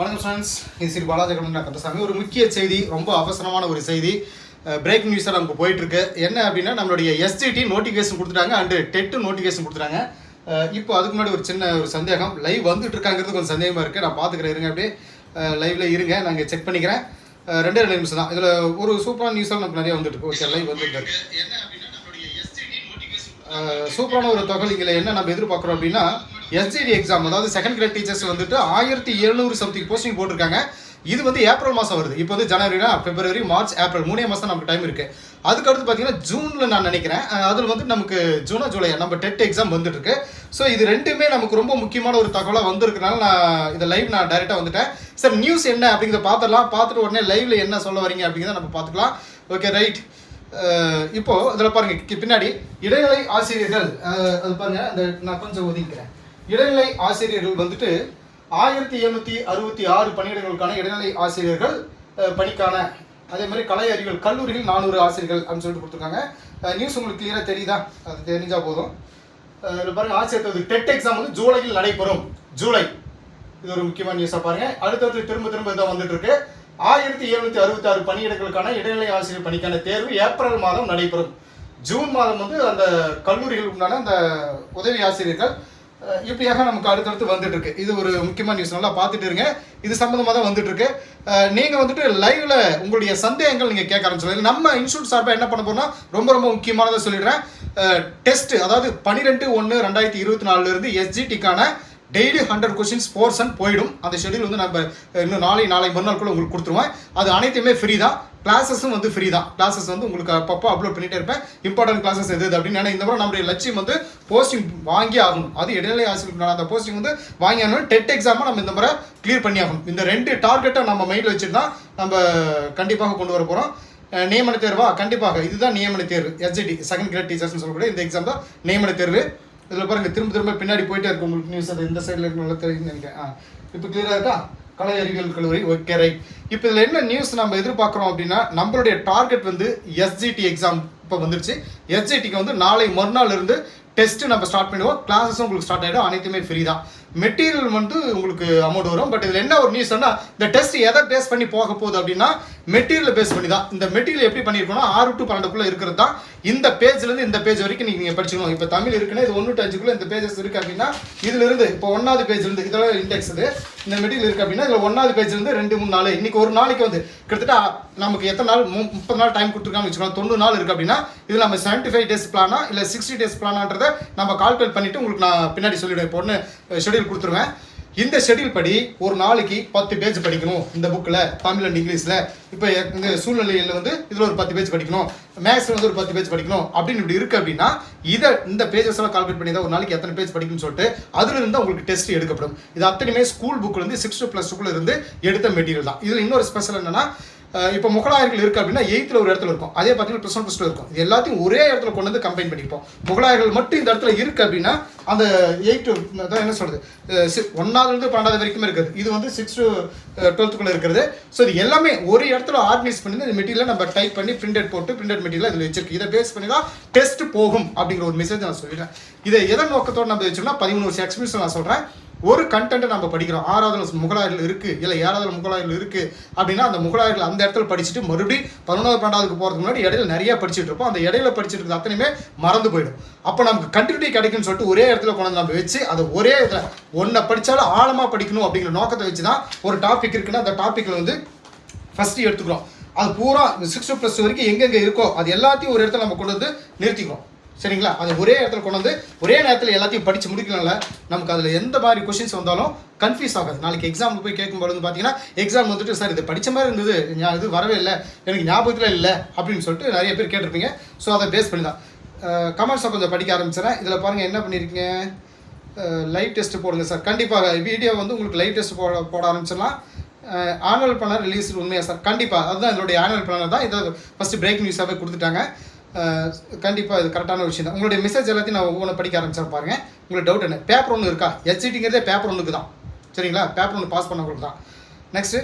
வணக்கம் ஃப்ரெண்ட்ஸ் இது ஸ்ரீ பாலாஜி கண்ணன் கந்தசாமி. ஒரு முக்கிய செய்தி ரொம்ப அவசரமான ஒரு செய்தி. பிரேக்கிங் நியூஸாக நமக்கு போயிட்டு இருக்கு என்ன அப்படின்னா நம்மளுடைய எஸ்ஜிடி நோட்டிஃபிகேஷன் கொடுத்துட்டாங்க அண்டு டெட்டு நோட்டிஃபிகேஷன் கொடுத்துட்டாங்க. இப்போ அதுக்கு முன்னாடி ஒரு சின்ன ஒரு சந்தேகம். லைவ் வந்துட்டு இருக்காங்கிறது கொஞ்சம் சந்தேகமாக இருக்குது நான் பார்த்துக்கிறேன். இருங்க அப்படியே. லைவ்ல இருங்க. நான் செக் பண்ணிக்கிறேன். ரெண்டே ரெண்டு நிமிஷம் தான். இதில் ஒரு சூப்பரான நியூஸாக நமக்கு நிறைய வந்துட்டு இருக்கு. ஓகே லைவ் வந்துட்டு இருக்கு சூப்பரான ஒரு தகவல் இதில் என்ன நம்ம எதிர்பார்க்குறோம் அப்படின்னா எஸ்ஜிடி எக்ஸாம் அதாவது செகண்ட் கிரேட் டீச்சர்ஸ் வந்துட்டு ஆயிரத்தி எழுநூறு சம்திங் போஸ்டிங் போட்டிருக்காங்க. இது வந்து ஏப்ரல் மாதம் வருது. இப்போ வந்து ஜனவரினா பிப்ரவரி மார்ச் ஏப்ரல் மூணே மாதம் நமக்கு டைம் இருக்கு. அதுக்கடுத்து பார்த்தீங்கன்னா ஜூனில் நான் நினைக்கிறேன். அதில் வந்து நமக்கு ஜூனா ஜூலை நம்ம டெட் எக்ஸாம் வந்துட்டுருக்கு ஸோ இது ரெண்டுமே நமக்கு ரொம்ப முக்கியமான ஒரு தகவலாக வந்திருக்கனால நான் இதை லைவ் நான் டைரெக்டாக வந்துட்டேன். சார் நியூஸ் என்ன அப்படிங்கிறத பார்த்துடலாம் பார்த்துட்டு உடனே லைவ்ல என்ன சொல்ல வரீங்க அப்படிங்கிறத நம்ம பார்த்துக்கலாம் ஓகே ரைட் இப்போ இதில் பாருங்க பின்னாடி இடைநிலை ஆசிரியர்கள் அது பாருங்க அந்த நான் கொஞ்சம் ஒதுக்கிறேன் இடைநிலை ஆசிரியர்கள் வந்துட்டு ஆயிரத்தி எழுநூத்தி அறுபத்தி ஆறு பணியிடங்களுக்கான இடைநிலை ஆசிரியர்கள் பணிக்கான அதே மாதிரி கலை அறிவியல் கல்லூரியில் நானூறு ஆசிரியர்கள் அப்படின்னு சொல்லிட்டு கொடுத்துருக்காங்க. நியூஸ் உங்களுக்கு கிளியராக தெரியுதா? அது தெரிஞ்சா போதும். அஹ், பாருங்க ஆசிரியர் டெட் எக்ஸாம் வந்து ஜூலையில் நடைபெறும். ஜூலை. இது ஒரு முக்கியமான நியூஸாக பாருங்க. அடுத்தடுத்து திரும்ப திரும்ப இதான் வந்துட்டு இருக்கு ஆயிரத்தி எழுநூத்தி அறுபத்தி ஆறு பணியிடங்களுக்கான இடைநிலை ஆசிரியர் பணிக்கான தேர்வு ஏப்ரல் மாதம் நடைபெறும். ஜூன் மாதம் வந்து அந்த கல்லூரிகளுக்குண்டான அந்த உதவி ஆசிரியர்கள் இப்படியாக நமக்கு அடுத்தடுத்து வந்துட்டு இருக்கு இது ஒரு முக்கியமான நியூஸ் நல்லா பார்த்துட்டு இருங்க. இது சம்மந்தமாக தான் வந்துட்டு இருக்கு அஹ், நீங்க வந்துட்டு லைவ்ல உங்களுடைய சந்தேகங்கள் நீங்க கேட்க ஆரம்பிச்சு நம்ம இன்ஸ்டியூட் சார்பாக என்ன பண்ண போறோம்னா ரொம்ப ரொம்ப முக்கியமானதை சொல்லிடுறேன். டெஸ்ட் அதாவது பன்னிரெண்டு ஒன்று ரெண்டாயிரத்தி இருபத்தி நாலுல இருந்து எஸ்ஜிடிக்கான டெய்லி ஹண்ட்ரட் கொஸ்டின்ஸ் போர்ஷன் போயிடும். அந்த ஷெடியூல் வந்து நம்ம இன்னும் நாளை நாளை மறுநாளுக்குள்ள உங்களுக்கு கொடுத்துருவேன். அது அனைத்துமே ஃப்ரீ தான். கிளாஸஸும் வந்து ஃப்ரீ தான். கிளாஸஸ் வந்து உங்களுக்கு அப்பப்போ அப்லோட் பண்ணிகிட்டே இருப்பேன். இம்பார்ட்டன்ட் கிளாஸஸ் எது அப்படின்னு. ஏன்னா இந்த முறை நம்மளுடைய லட்சியம் வந்து போஸ்டிங் வாங்கி ஆகணும். அது இடைநிலை ஆசிரியர் அந்த போஸ்டிங் வந்து வாங்கி ஆகணும் டெட் எக்ஸாமை நம்ம இந்த முறை கிளியர் பண்ணி ஆகணும். இந்த ரெண்டு டார்கெட்டை நம்ம மைண்டில் வச்சுட்டு தான் நம்ம கண்டிப்பாக கொண்டு வர போகிறோம் நியமன தேர்வா? கண்டிப்பாக. இதுதான் நியமன தேர்வு. எஸ்ஜிடி செகண்ட் கிரேட் டீச்சர்ஸ்னு சொல்லக்கூடிய இந்த எக்ஸாம் தான் நியமன தேர்வு. இதில் பாருங்கள் திரும்ப திரும்ப பின்னாடி போயிட்டே இருக்கும் உங்களுக்கு நியூஸ் அது. இந்த சைடில் இருக்கு நல்லா தெரியும்னு நினைக்கிறேன். இப்போ கிளியராக இருக்கா? கலை அறிவியல் கல்லூரி ஓகே ரைட் இப்போ இதில் என்ன நியூஸ் நம்ம எதிர்பார்க்குறோம் அப்படின்னா நம்மளுடைய டார்கெட் வந்து எஸ்ஜிடி எக்ஸாம் இப்போ வந்துருச்சு. எஸ்ஜிடிக்கு வந்து நாளை மறுநாள் இருந்து டெஸ்ட்டு நம்ம ஸ்டார்ட் பண்ணிடுவோம். கிளாஸஸும் உங்களுக்கு ஸ்டார்ட் ஆகிடும் அனைத்துமே ஃப்ரீ தான். மெட்டீரியல் வந்து உங்களுக்கு அமௌண்ட் வரும். பட் இதில் என்ன ஒரு நியூஸ்னா இந்த டெஸ்ட் எதை பேஸ் பண்ணி போக போகுது அப்படின்னா மெட்டீரியல் பேஸ் பண்ணி தான். இந்த மெட்டீரியல் எப்படி பண்ணியிருக்கோம்னா ஆறு டு பன்னெண்டுக்குள்ளே இருக்கிறது தான். இந்த பேஜ்லேருந்து இந்த பேஜ் வரைக்கும் நீங்கள் படிச்சுக்கணும். இப்போ தமிழ் இருக்குன்னா இது ஒன்று டு அஞ்சுக்குள்ளே இந்த பேஜஸ் இருக்குது அப்படின்னா இதிலிருந்து இப்போ ஒன்றாவது பேஜ்லேருந்து இதோட இண்டெக்ஸ் இது இந்த மெட்டீரியல் இருக்குது அப்படின்னா இதில் ஒன்றாவது பேஜ்லேருந்து ரெண்டு மூணு நாள் இன்றைக்கி ஒரு நாளைக்கு வந்து கிட்டத்தட்ட நமக்கு எத்தனை நாள் மு- முப்பது நாள் டைம் கொடுத்துருக்காங்க வச்சுக்கோங்க. தொண்ணூறு நாள் இருக்குது அப்படின்னா இதில் நம்ம செவன்ட்டி ஃபைவ் டேஸ் பிளானா இல்லை சிக்ஸ்டி டேஸ் பிளானான்றதை நம்ம கால்குலேட் பண்ணிட்டு உங்களுக்கு நான் பின்னாடி சொல்லிவிடுவேன் இப்போ ஒன்று ஷெடியூல் கொடுத்துருவேன். இந்த ஷெடியூல் படி ஒரு நாளைக்கு பத்து பேஜ் படிக்கணும் இந்த புக்கில் தமிழ் அண்ட் இங்கிலீஷில். இப்போ இந்த சூழ்நிலையில் வந்து இதில் ஒரு பத்து பேஜ் படிக்கணும். மேக்ஸில் வந்து ஒரு பத்து பேஜ் படிக்கணும். அப்படின்னு இப்படி இருக்கு அப்படின்னா இதை இந்த பேஜஸ்லாம் கால்குலேட் பண்ணி தான் ஒரு நாளைக்கு எத்தனை பேஜ் படிக்கணும்னு சொல்லிட்டு அதுலேருந்து உங்களுக்கு டெஸ்ட் எடுக்கப்படும். இது அத்தனையுமே ஸ்கூல் புக்ல இருந்து சிக்ஸ் டு ப்ளஸ் டூக்குள்ள இருந்து எடுத்த மெட்டீரியல் தான். இதில் இன்னொரு ஸ்பெஷல் என்னன்னா இப்போ முகலாயர்கள் இருக்குது அப்படின்னா எயித்தில் ஒரு இடத்துல இருக்கும். அதே பார்த்தீங்கன்னா ப்ளஸ் ஒன் ப்ளஸ் டூ இருக்கும். இது எல்லாத்தையும் ஒரே இடத்துல கொண்டு வந்து கம்பைன் பண்ணிப்போம் முகலாயர்கள் மட்டும் இந்த இடத்துல இருக்குது அப்படின்னா அந்த எயிட் தான் அதான் என்ன சொல்கிறது ஒன்றாவதுலேருந்து பன்னெண்டாவது வரைக்கும் இருக்குது. இது வந்து சிக்ஸ் டு டுவெல்த்துக்குள்ளே இருக்கிறது ஸோ இது எல்லாமே ஒரு இடத்துல ஆர்கனைஸ் பண்ணி இந்த மெட்டீரியலை நம்ம டைப் பண்ணி பிரிண்டட் போட்டு பிரிண்டட் மெட்டீரியல் இதில் வச்சிருக்கு. இதை பேஸ் பண்ணி தான் டெஸ்ட் போகும் அப்படிங்கிற ஒரு மெசேஜ் நான் சொல்லிடுறேன். இதை எதன் நோக்கத்தோடு நம்ம வச்சோம்னா பதிமூணு வருஷம் எக்ஸ்பீரியன்ஸ் நான் சொல்கிறேன் ஒரு கண்டென்ட்டை நம்ம படிக்கிறோம். ஆறாவது முகலாயர்கள் இருக்குது இல்லை ஏழாவது முகலாயர்கள் இருக்குது அப்படின்னா அந்த முகலாயர்கள் அந்த இடத்துல படிச்சுட்டு மறுபடியும் பதினொன்றாவது பன்னெண்டாவதுக்கு போகிறதுக்கு முன்னாடி இடையில நிறைய படிச்சுட்டு இருப்போம். அந்த இடையில படிச்சுட்டு இருக்கிறது அத்தனையுமே மறந்து போயிடும். அப்போ நமக்கு கண்டினியூட்டி கிடைக்கும்னு சொல்லிட்டு ஒரே இடத்துல கொண்டு நம்ம வச்சு அதை ஒரே இதில் ஒன்றை படித்தாலும் ஆழமாக படிக்கணும் அப்படிங்கிற நோக்கத்தை வச்சு தான் ஒரு டாபிக் இருக்குன்னா அந்த டாப்பிக்கில் வந்து ஃபஸ்ட்டு எடுத்துக்கிறோம். அது பூரா சிக்ஸ்த்து ப்ளஸ் வரைக்கும் எங்கெங்கே இருக்கோ அது எல்லாத்தையும் ஒரு இடத்துல நம்ம கொண்டு வந்து நிறுத்திக்கிறோம். சரிங்களா? அது ஒரே இடத்துல கொண்டு வந்து ஒரே நேரத்தில் எல்லாத்தையும் படித்து முடிக்கலாம்ல நமக்கு அதில் எந்த மாதிரி கொஷின்ஸ் வந்தாலும் கன்ஃபியூஸ் ஆகாது. நாளைக்கு எக்ஸாமுக்கு போய் கேட்கும்போது வந்து பார்த்தீங்கன்னா எக்ஸாம் வந்துட்டு சார் இது படித்த மாதிரி இருந்தது. நான் இது வரவே இல்லை. எனக்கு ஞாபகத்தில் இல்லை. அப்படின்னு சொல்லிட்டு நிறைய பேர் கேட்டிருப்பீங்க. ஸோ அதை பேஸ் பண்ணி தான். கமெண்ட்ஸை கொஞ்சம் படிக்க ஆரம்பிச்சிடறேன் இதில் பாருங்கள் என்ன பண்ணியிருக்கீங்க லைவ் டெஸ்ட் போடுங்க சார். கண்டிப்பாக வீடியோ வந்து உங்களுக்கு லைவ் டெஸ்ட் போட போட ஆரம்பிச்சிடலாம். ஆனுவல் பிளானர் ரிலீஸ் உண்மையா சார்? கண்டிப்பாக அதுதான் என்னுடைய ஆனுவல் பிளானர் தான். இதை ஃபஸ்ட்டு பிரேக் நியூஸாகவே கொடுத்துட்டாங்க. கண்டிப்பாக இது கரெக்டான விஷயம் தான் உங்களுடைய மெசேஜ் எல்லாத்தையும் நான் ஒவ்வொன்று படிக்க ஆரம்பிச்சேன் பாருங்க. உங்களுக்கு டவுட் என்ன? பேப்பர் ஒன்று இருக்கா? ஹெச்இடிங்கிறதே பேப்பர் ஒன்றுக்கு தான். சரிங்களா? பேப்பர் ஒன்று பாஸ் பண்ணவங்களுக்கு தான். நெக்ஸ்ட்டு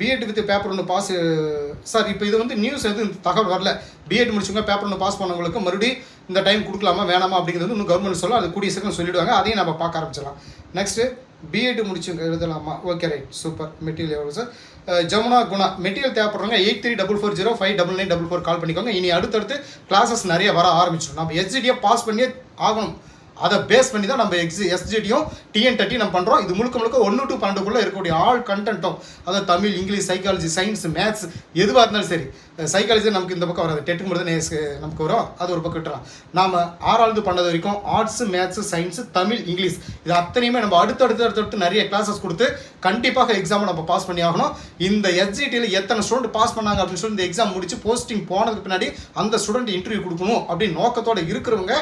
பிஎட் வித் பேப்பர் ஒன்று பாஸ் சார் இப்போ இது வந்து நியூஸ் எதுவும் தகவல் வரல. பிஎட் முடிச்சவங்க பேப்பர் ஒன்று பாஸ் பண்ணவங்களுக்கு மறுபடியும் இந்த டைம் கொடுக்கலாமா வேணாமா அப்படிங்கிறது வந்து இன்னும் கவர்மெண்ட் சொல்ல அது கூடிய சீக்கிரம் சொல்லிடுவாங்க. அதையும் நம்ம பார்க்க ஆரம்பிச்சிடலாம். நெக்ஸ்ட்டு பிஎட் முடிச்சுங்க எழுதலாமா? ஓகே ரைட் சூப்பர் மெட்டீரியல் எவ்வளோ சார் ஜமுனா குணா மெட்டீரியல் தேவைப்படுறவங்க eight three double four zero five double nine double four call பண்ணிக்கோங்க. இனி அடுத்தடுத்து கிளாஸஸ் நிறைய வர ஆரம்பிச்சிடும் நம்ம எஸ்ஜிடியை பாஸ் பண்ணியே ஆகணும். அதை பேஸ் பண்ணி தான் நம்ம எக்ஸி எஸ்ஜிடியும் டிஎன் தேர்ட்டி நம்ம பண்ணுறோம் இது முழுக்க முழுக்க ஒன்று டு பன்னெண்டுக்குள்ளே இருக்கக்கூடிய ஆல் கண்டென்ட்டும் அதாவது Tamil English psychology science maths எதுவாக இருந்தாலும் சரி சைக்காலஜி நமக்கு இந்த பக்கம் வராது. டெட்டுக்கு மட்டும் தான் நமக்கு வரும். அது ஒரு பக்கம் விட்டுறலாம். நாம் ஆறாவது பண்ணது வரைக்கும் arts maths science Tamil English இது அத்தனையுமே நம்ம அடுத்தடுத்து அடுத்தடுத்து நிறைய கிளாஸஸ் கொடுத்து கண்டிப்பாக எக்ஸாமை நம்ம பாஸ் பண்ணி ஆகணும். இந்த எஸ்ஜிடியில் எத்தனை ஸ்டூடெண்ட் பாஸ் பண்ணாங்க அப்படின்னு சொல்லி இந்த எக்ஸாம் முடிச்சு போஸ்டிங் போனதுக்கு பின்னாடி அந்த ஸ்டூடெண்ட் இன்டர்வியூ கொடுக்கணும் அப்படின்னு நோக்கத்தோடு இருக்கிறவங்க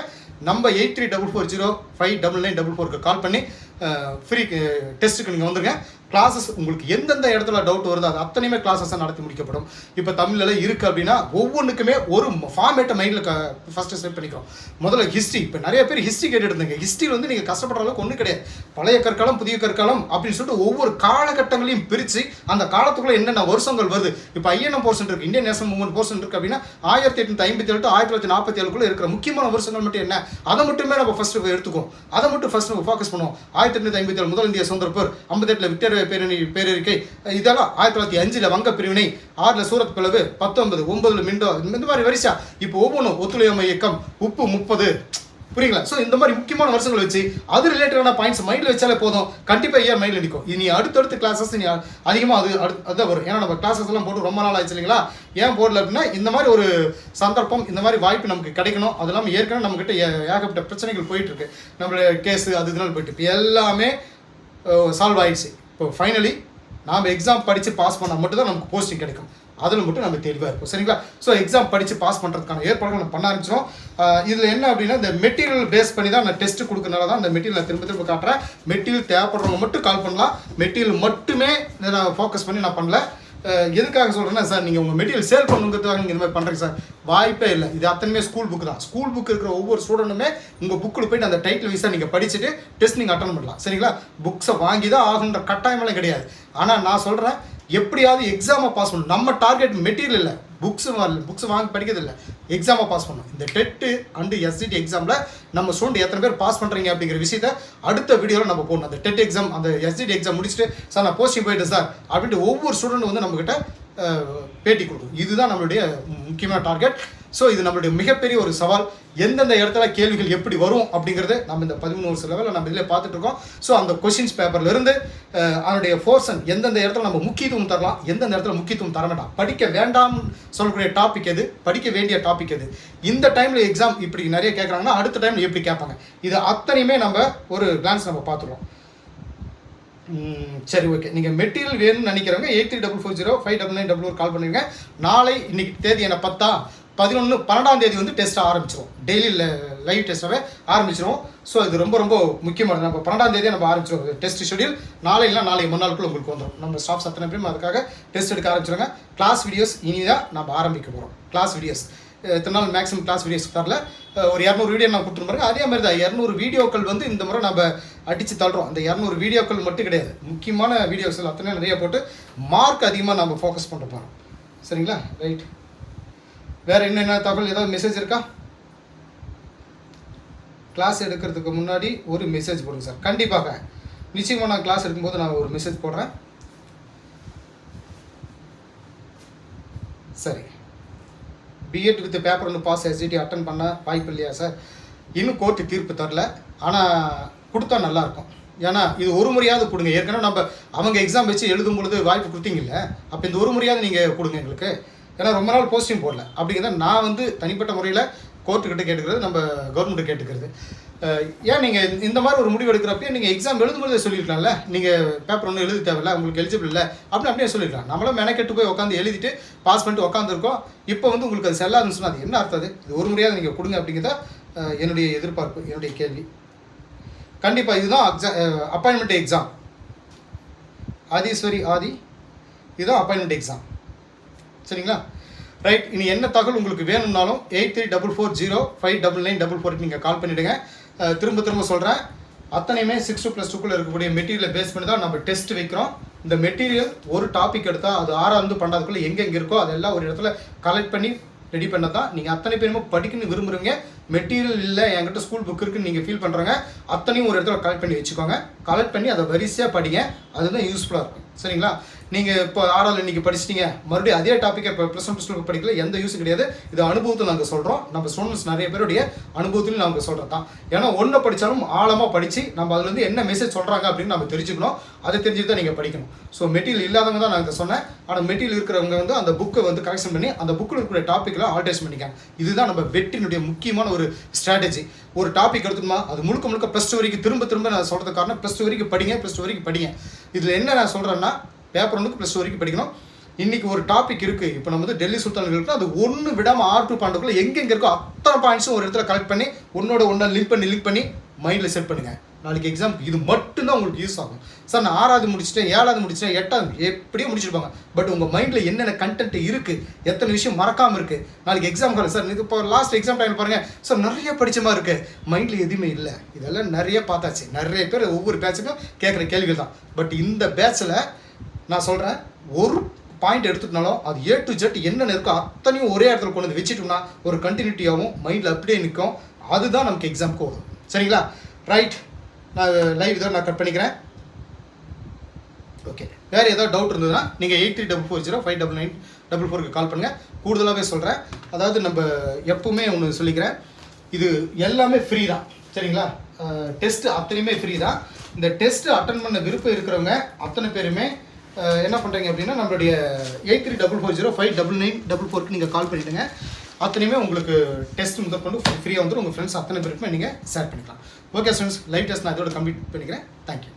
நம்ம eight three double four zero five double nine double ஃபோருக்கு கால் பண்ணி ஃப்ரீ டெஸ்ட்டுக்கு நீங்கள் வந்துருங்க. கிளாஸஸ் உங்களுக்கு எந்தெந்த இடத்துல டவுட் வருதோ அது அத்தனையுமே கிளாஸஸாக நடத்தி முடிக்கப்படும். இப்போ தமிழில் இருக்குது அப்படின்னா ஒவ்வொன்றுக்குமே ஒரு ஃபார்மேட்டை மைண்டில் க ஃபஸ்ட்டு செட் பண்ணிக்கிறோம். முதல்ல ஹிஸ்ட்ரி இப்போ நிறைய பேர் ஹிஸ்ட்ரி கேட்டுட்டு இருந்தீங்க ஹிஸ்ட்ரி வந்து நீங்கள் கஷ்டப்படுற அளவுக்கு ஒன்றும் கிடையாது. பழைய கற்காலம் புதிய கற்காலம் அப்படின்னு சொல்லிட்டு ஒவ்வொரு காலகட்டங்களையும் பிரித்து அந்த காலத்துக்குள்ளே என்னென்ன வருஷங்கள் வருது. இப்போ ஐஎன்எம் போர்ஷன் இருக்குது இந்தியன் நேஷனல் மூவ்மெண்ட் போர்ஷன் இருக்குது அப்படின்னா ஆயிரத்தி எட்நூற்றி ஐம்பத்தி ஏழு ஆயிரத்தி தொள்ளாயிரத்தி நாற்பத்தி ஏழுக்குள்ள இருக்கிற முக்கியமான வருஷங்கள் மட்டும் என்ன? அதை மட்டுமே நம்ம ஃபர்ஸ்ட் எடுத்துக்குவோம். அதை மட்டும் ஃபஸ்ட்டு நம்ம ஃபோக்கஸ் பண்ணுவோம். ஆயிரத்தி எட்நூற்றி ஐம்பத்தி ஏழு முதல் இந்திய சுதந்திர போர் ஐம்பத்தெட்டில் விக்டோரியா பேரணி பேரறிக்கை இதெல்லாம் ஆயிரத்தி தொள்ளாயிரத்தி அஞ்சில் வங்க பிரிவினை ஆறில் சூரத் பிளவு பத்தொன்பது ஒன்பதுல மிண்டோ இந்த மாதிரி வரிசா இப்போ ஒவ்வொன்றும் ஒத்துழையாமை இயக்கம் உப்பு முப்பது. புரியுங்களா? ஸோ இந்த மாதிரி முக்கியமான வருஷங்கள் வச்சு அது ரிலேட்டடான பாயிண்ட்ஸ் மைண்டில் வச்சாலே போதும். கண்டிப்பாக ஏன் மைண்டில் நிற்கும் இனி அடுத்தடுத்த கிளாஸஸ் நீ அதிகமாக அது அடுத்து அதான் வரும். ஏன்னா நம்ம கிளாஸஸ் எல்லாம் போட்டு ரொம்ப நாள் ஆச்சு இல்லைங்களா? ஏன் போடல அப்படின்னா இந்த மாதிரி ஒரு சந்தர்ப்பம் இந்த மாதிரி வாய்ப்பு நமக்கு கிடைக்கணும். அது இல்லாமல் ஏற்கனவே நம்மக்கிட்ட ஏ- ஏகப்பட்ட பிரச்சனைகள் போயிட்டு இருக்கு. நம்மளுடைய கேஸு அது இதெல்லாம் போயிட்டு இப்போ எல்லாமே சால்வ் ஆயிடுச்சு. இப்போ ஃபைனலி நாம் எக்ஸாம் படித்து பாஸ் பண்ணால் மட்டும் தான் நமக்கு போஸ்டிங் கிடைக்கும். அதில் மட்டும் நம்ம தெளிவாக இருக்கும் சரிங்களா? ஸோ எக்ஸாம் படித்து பாஸ் பண்ணுறதுக்கான ஏற்பாடுகள் நம்ம பண்ண ஆரம்பிச்சிடும் இதில் என்ன அப்படின்னா இந்த மெட்டீரியல் பேஸ் பண்ணி தான் நான் டெஸ்ட் கொடுக்கறனால தான் அந்த மெட்டீரியல் திரும்ப திரும்ப காட்டுறேன். மெட்டீரியல் தேவைப்படுறவங்க மட்டும் கால் பண்ணலாம். மெட்டீரியல் மட்டுமே நான் ஃபோக்கஸ் பண்ணி நான் பண்ணல. எதுக்காக சொல்கிறேன்னா சார் நீங்கள் உங்கள் மெட்டீரியல் சேல் பண்ணுங்கிறதுக்காக நீங்கள் இந்த மாதிரி பண்ணுறீங்க சார். வாய்ப்பே இல்லை. இது அத்தனையுமே ஸ்கூல் புக் தான். ஸ்கூல் புக் இருக்கிற ஒவ்வொரு ஸ்டூடெண்ட்டுமே உங்கள் புக்கில் போயிட்டு அந்த டைட்டில் வைஸாக நீங்கள் படிச்சுட்டு டெஸ்ட் நீங்கள் அட்டன் பண்ணலாம். சரிங்களா? புக்ஸை வாங்கி தான் ஆகுன்ற கட்டாயமெல்லாம் கிடையாது. ஆனால் நான் சொல்கிறேன் எப்படியாவது எக்ஸாமை பாஸ் பண்ணணும். நம்ம டார்கெட் மெட்டீரியல் இல்லை. புக்ஸ் புக்ஸ் வாங்கி படிக்கிறது இல்லை. எக்ஸாமை பாஸ் பண்ணணும். இந்த டெட்டு அண்டு எஸ்சிடி எக்ஸாமில் நம்ம ஸ்டூடெண்ட் எத்தனை பேர் பாஸ் பண்ணுறீங்க அப்படிங்கிற விஷயத்த அடுத்த வீடியோவில் நம்ம போடணும். அந்த டெட் எக்ஸாம் அந்த எஸ்சிடி எக்ஸாம் முடிச்சுட்டு சார் நான் போஸ்டிங் போயிட்டேன் சார் அப்படின்ட்டு ஒவ்வொரு ஸ்டூடெண்ட் வந்து நம்மக்கிட்ட பேட்டி கொடுக்கும். இதுதான் நம்மளுடைய முக்கியமான டார்கெட் ஸோ இது நம்மளுடைய மிகப்பெரிய ஒரு சவால். எந்தெந்த இடத்துல கேள்விகள் எப்படி வரும் அப்படிங்கிறத நம்ம இந்த பதிமூணு வருஷ லெவலில் நம்ம இதில் பார்த்துட்டு இருக்கோம். ஸோ அந்த கொஷின்ஸ் பேப்பரில் இருந்து அதனுடைய போர்ஷன் எந்தெந்த இடத்துல நம்ம முக்கியத்துவம் தரலாம் எந்தெந்த இடத்துல முக்கியத்துவம் தர வேண்டாம் படிக்க வேண்டாம் சொல்லக்கூடிய டாபிக் எது? படிக்க வேண்டிய டாபிக் எது? இந்த டைமில் எக்ஸாம் இப்படி நிறைய கேட்குறாங்கன்னா அடுத்த டைம் எப்படி கேட்பாங்க. இது அத்தனையுமே நம்ம ஒரு கிளான்ஸ் நம்ம பார்த்துருவோம். சரி ஓகே நீங்கள் மெட்டீரியல் வேணும்னு நினைக்கிறவங்க eight three double four zero five double nine double call பண்ணிருங்க. நாளை இன்னைக்கு தேதி என்ன பத்தா? பதினொன்று பன்னெண்டாம் தேதி வந்து டெஸ்ட் ஆரம்பிச்சிடும் டெய்லி லைவ் டெஸ்ட்டாகவே ஆரம்பிச்சிடும் ஸோ இது ரொம்ப ரொம்ப முக்கியமானது. நம்ம பன்னெண்டாம் தேதியே நம்ம ஆரம்பிச்சிடும் டெஸ்ட் ஷெடியூல் நாளை இல்லை நாளை மறுநாளுக்குள்ள உங்களுக்கு வந்துடும் நம்ம ஸ்டாஃப்ஸ் அத்தனை பேரும் அதுக்காக டெஸ்ட் எடுக்க ஆரம்பிச்சிருங்க. கிளாஸ் வீடியோஸ் இனி தான் நம்ம ஆரம்பிக்க போகிறோம் கிளாஸ் வீடியோஸ் இத்தனை நாள் மேக்ஸிமம் கிளாஸ் வீடியோஸ் தரல? ஒரு இரநூறு வீடியோ நான் கொடுத்துருப்பாரு அதே மாதிரி தான் இரநூறு வீடியோக்கள் வந்து இந்த முறை நம்ம அடித்து தள்ளுறோம். அந்த இரநூறு வீடியோக்கள் மட்டும் கிடையாது. முக்கியமான வீடியோஸ் அத்தனை நிறைய போட்டு மார்க் அதிகமாக நம்ம ஃபோக்கஸ் பண்ணுற போகிறோம் சரிங்களா? ரைட் வேறு என்னென்ன தகவல்? ஏதாவது மெசேஜ் இருக்கா? கிளாஸ் எடுக்கிறதுக்கு முன்னாடி ஒரு மெசேஜ் போடுங்க சார் கண்டிப்பாக. நிச்சயமாக நான் கிளாஸ் எடுக்கும்போது நான் ஒரு மெசேஜ் போடுறேன். சரி. பிஎட் வித் பேப்பர் ஒன்று பாஸ் எஸ்டிடி அட்டன் பண்ண வாய்ப்பு இல்லையா சார் இன்னும் கோர்ட்டு தீர்ப்பு தரல. ஆனால் கொடுத்தா நல்லாயிருக்கும். ஏன்னா இது ஒரு முறையாவது கொடுங்க. ஏற்கனவே நம்ம அவங்க எக்ஸாம் வச்சு எழுதும் பொழுது வாய்ப்பு கொடுத்தீங்கல்ல அப்போ இந்த ஒரு முறையாவது நீங்கள் கொடுங்க எங்களுக்கு. ஏன்னா ரொம்ப நாள் போஸ்டிங் போடல. அப்படிங்கிறத நான் வந்து தனிப்பட்ட முறையில் கோர்ட்டுக்கிட்ட கேட்டுக்கிறது நம்ம கவர்மெண்ட்டு கேட்டுக்கிறது. ஏன் நீங்கள் இந்த மாதிரி ஒரு முடிவு எடுக்கிறப்ப நீங்கள் எக்ஸாம் எழுதும்போதே சொல்லியிருக்கலாம்ல? நீங்கள் பேப்பர் ஒன்றும் எழுத தேவையில்ல உங்களுக்கு எலிஜிபிள் இல்லை அப்படின்னு அப்படியே சொல்லியிருக்கலாம். நம்மளும் மெனக்கெட்டு போய் உட்காந்து எழுதிட்டு பாஸ் பண்ணிட்டு உட்காந்துருக்கோம் இப்போ வந்து உங்களுக்கு அது செல்லாதுன்னு சொன்னால் அது என்ன அர்த்தம் அது? இது ஒரு முறையாவது நீங்கள் கொடுங்க அப்படிங்கிறத என்னுடைய எதிர்பார்ப்பு என்னுடைய கேள்வி. கண்டிப்பாக இதுதான் exam appointment exam Adheeswari Aadhi. இதுதான் அப்பாயின்மெண்ட் எக்ஸாம் சரிங்களா? ரைட் இனி என்ன தகவல் உங்களுக்கு வேணும்னாலும் eight three double four zero five double nine double ஃபோருக்கு நீங்கள் கால் பண்ணிவிடுங்க திரும்ப திரும்ப சொல்கிறேன் அத்தனையுமே சிக்ஸ் டூ ப்ளஸ் டூக்குள்ளே இருக்கக்கூடிய மெட்டீரியலை பேஸ் பண்ணி தான் நம்ம டெஸ்ட் வைக்கிறோம். இந்த மெட்டீரியல் ஒரு டாபிக் எடுத்தால் அது ஆறாந்து பண்ணதுக்குள்ளே எங்கே எங்கே இருக்கோ அதெல்லாம் ஒரு இடத்துல கலெக்ட் பண்ணி ரெடி பண்ண தான் நீங்கள் அத்தனை பேருமே படிக்கணும்னு விரும்புகிறீங்க மெட்டீரியல் இல்லை என்கிட்ட ஸ்கூல் புக் இருக்குன்னு நீங்கள் ஃபீல் பண்ணுறாங்க அத்தனையும் ஒரு இடத்துல கலெக்ட் பண்ணி வச்சுக்கோங்க. கலெக்ட் பண்ணி அதை வரிசையாக படிங்க. அதுதான் யூஸ்ஃபுல்லாக இருக்கும். சரிங்களா? நீங்கள் இப்போ ஆறாவது இன்னைக்கு படிச்சிட்டீங்க. மறுபடியும் அதே டாப்பிக்கை இப்போ ப்ளஸ் ஒன் ப்ளஸ் டூ படிக்கல எந்த யூஸும் கிடையாது. இது அனுபவத்தில் நாங்கள் சொல்கிறோம் நம்ம ஸ்டூடெண்ட்ஸ் நிறைய பேருடைய அனுபவத்திலையும் நாங்கள் சொல்கிறது தான். ஏன்னா ஒன்றை படித்தாலும் ஆழமாக படித்து நம்ம அதுலேருந்து என்ன மெசேஜ் சொல்கிறாங்க அப்படின்னு நம்ம தெரிஞ்சுக்கணும். அதை தெரிஞ்சுட்டு தான் நீங்கள் படிக்கணும். ஸோ மெட்டீரியல் இல்லாதவங்க தான் நான் இதை சொன்னேன். ஆனால் மெட்டீரியல் இருக்கிறவங்க வந்து அந்த புக்கை வந்து கரெக்ஷன் பண்ணி அந்த புக்கில் இருக்கிற டாப்பிக்கில் ஆல்டேஷன் பண்ணிக்காங்க இதுதான் நம்ம வெற்றினுடைய முக்கியமான ஒரு ஸ்ட்ராட்டஜி ஒரு டாபிக் எடுத்துமா அது முழுக்க முழுக்க ப்ளஸ் டூ வரைக்கும் திரும்ப திரும்ப நான் சொல்கிறது காரணம் ப்ளஸ் டூ வரைக்கும் படிங்க ப்ளஸ் டூ வரைக்கும் படிங்க. இதில் என்ன நான் சொல்கிறேன்னா பேப்பர் ஒன்றுக்கு ப்ளஸ் டூ வரைக்கும் படிக்கணும். இன்றைக்கி ஒரு டாபிக் இருக்குது இப்போ நம்ம வந்து டெல்லி சுல்தான் இருக்கு அது ஒன்று விடாமல் ஆர் டூ பாண்டுக்குள்ள எங்கெங்கே இருக்கோ அத்தனை பாயிண்ட்ஸும் ஒரு இடத்துல கலெக்ட் பண்ணி ஒன்னோட ஒன்றா லிங்க் பண்ணி லிங்க் பண்ணி மைண்டில் செட் பண்ணுங்கள் நாளைக்கு எக்ஸாம் இது மட்டும்தான் உங்களுக்கு யூஸ் ஆகும். சார் நான் ஆறாவது முடிச்சிட்டேன் ஏழாவது முடிச்சிட்டேன் எட்டாவது எப்படியும் முடிச்சிருப்பாங்க. பட் உங்கள் மைண்டில் என்னென்ன கண்டென்ட் இருக்குது எத்தனை விஷயம் மறக்காமல் இருக்குது நாளைக்கு எக்ஸாம் காலம் சார் இது இப்போ லாஸ்ட் எக்ஸாம் டைம் பாருங்கள் சார் நிறைய படித்த மாதிரி இருக்குது மைண்டில் எதுவுமே இல்லை. இதெல்லாம் நிறைய பார்த்தாச்சு. நிறைய பேர் ஒவ்வொரு பேட்சுக்கும் கேட்குற கேள்விகள் தான். பட் இந்த பேட்சில் நான் சொல்கிறேன் ஒரு பாயிண்ட் எடுத்துட்டாலும் அது ஏ டு ஜெட் என்னென்ன இருக்கோ அத்தனையும் ஒரே இடத்துல கொண்டு வந்து வச்சுட்டோம்னா ஒரு கண்டினியூட்டியாகவும் மைண்டில் அப்படியே நிற்கும். அதுதான் நமக்கு எக்ஸாம்க்கு வரும் சரிங்களா? ரைட் நான் லைவ் இதை நான் கட் பண்ணிக்கிறேன். ஓகே வேறு ஏதாவது டவுட் இருந்ததுன்னா நீங்கள் eight three double four zero five double nine double ஃபோருக்கு கால் பண்ணுங்கள் கூடுதலாகவே சொல்கிறேன் அதாவது நம்ம எப்பவுமே ஒன்று சொல்லிக்கிறேன். இது எல்லாமே ஃப்ரீ தான். சரிங்களா? டெஸ்ட்டு அத்தனையுமே ஃப்ரீ தான். இந்த டெஸ்ட்டு அட்டன் பண்ண விருப்பம் இருக்கிறவங்க அத்தனை பேருமே என்ன பண்ணுறீங்க அப்படின்னா நம்மளுடைய eight three double four zero five double nine double ஃபோருக்கு நீங்கள் கால் பண்ணிவிடுங்க அத்தனையுமே உங்களுக்கு டெஸ்ட் முதற்கொண்டு ஃப்ரீயாக வந்துடும் உங்கள் ஃப்ரெண்ட்ஸ் அத்தனை பேருக்குமே நீங்கள் ஷேர் பண்ணிக்கலாம். ஓகே ஸ்டூடெண்ட்ஸ் லைவ் டெஸ்ட் நான் இதோட கம்ப்ளீட் பண்ணிக்கிறேன். தேங்க்யூ